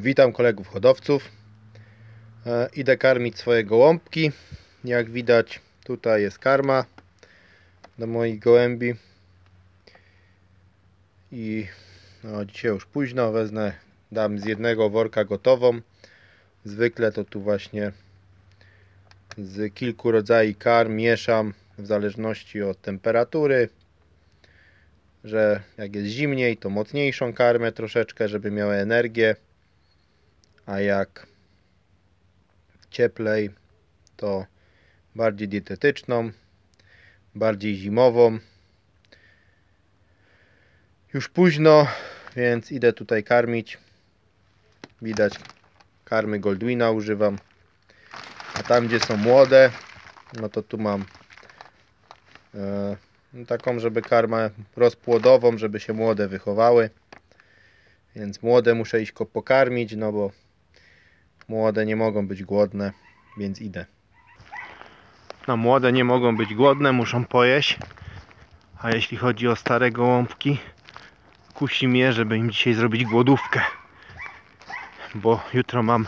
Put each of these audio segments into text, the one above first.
Witam kolegów hodowców. E, idę karmić swoje gołąbki. Jak widać, tutaj jest karma do moich gołębi. I no, dzisiaj już późno, wezmę, dam z jednego worka gotową. Zwykle to tu właśnie z kilku rodzajów karm mieszam w zależności od temperatury że jak jest zimniej, to mocniejszą karmę troszeczkę, żeby miały energię, a jak cieplej, to bardziej dietetyczną, bardziej zimową. Już późno, więc idę tutaj karmić. Widać, karmy Goldwina używam. A tam, gdzie są młode, no to tu mam e, taką, żeby karmę rozpłodową, żeby się młode wychowały. Więc młode muszę iść pokarmić, no bo młode nie mogą być głodne, więc idę. No młode nie mogą być głodne, muszą pojeść. A jeśli chodzi o stare gołąbki, kusi mnie, żeby im dzisiaj zrobić głodówkę. Bo jutro mam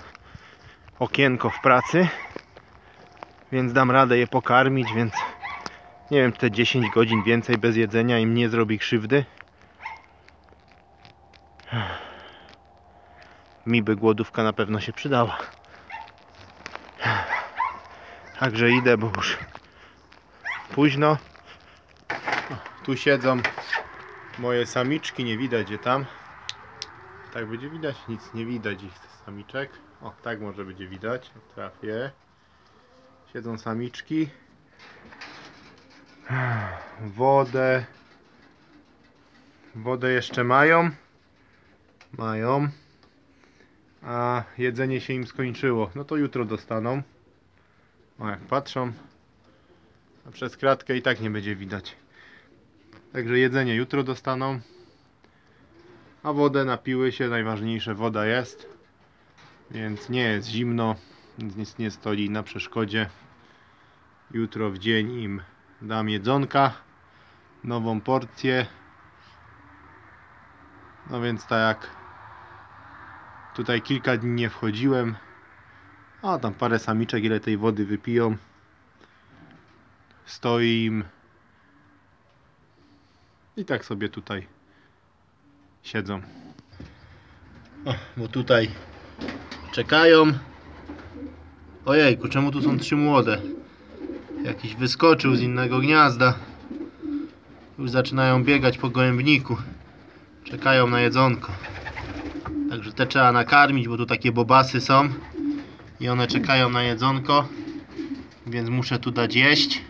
okienko w pracy, więc dam radę je pokarmić, więc nie wiem, te 10 godzin więcej bez jedzenia im nie zrobi krzywdy. Mi by głodówka na pewno się przydała. Także idę, bo już późno. Tu siedzą moje samiczki, nie widać je tam. Tak będzie widać? Nic nie widać ich samiczek. O, tak może będzie widać. Trafię. Siedzą samiczki wodę wodę jeszcze mają mają a jedzenie się im skończyło. No to jutro dostaną. O jak patrzą a przez kratkę i tak nie będzie widać. Także jedzenie jutro dostaną. A wodę napiły się najważniejsze woda jest. Więc nie jest zimno więc nic nie stoi na przeszkodzie. Jutro w dzień im dam jedzonka nową porcję. No więc tak jak tutaj kilka dni nie wchodziłem a tam parę samiczek ile tej wody wypiją stoi im i tak sobie tutaj siedzą o, bo tutaj czekają ojejku czemu tu są trzy młode Jakiś wyskoczył z innego gniazda. Już zaczynają biegać po gołębniku. Czekają na jedzonko. Także te trzeba nakarmić, bo tu takie bobasy są. I one czekają na jedzonko. Więc muszę tu dać jeść.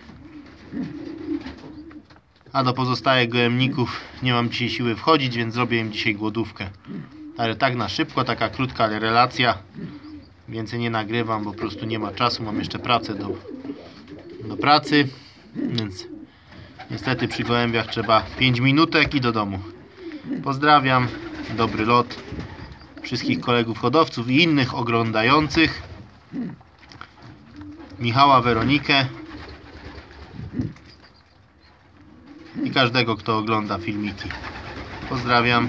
A do pozostałych gołębników nie mam dzisiaj siły wchodzić, więc zrobię im dzisiaj głodówkę. Ale tak na szybko, taka krótka relacja. Więcej nie nagrywam, bo po prostu nie ma czasu. Mam jeszcze pracę do do pracy, więc niestety przy gołębiach trzeba 5 minutek i do domu. Pozdrawiam, dobry lot wszystkich kolegów hodowców i innych oglądających. Michała, Weronikę i każdego, kto ogląda filmiki. Pozdrawiam.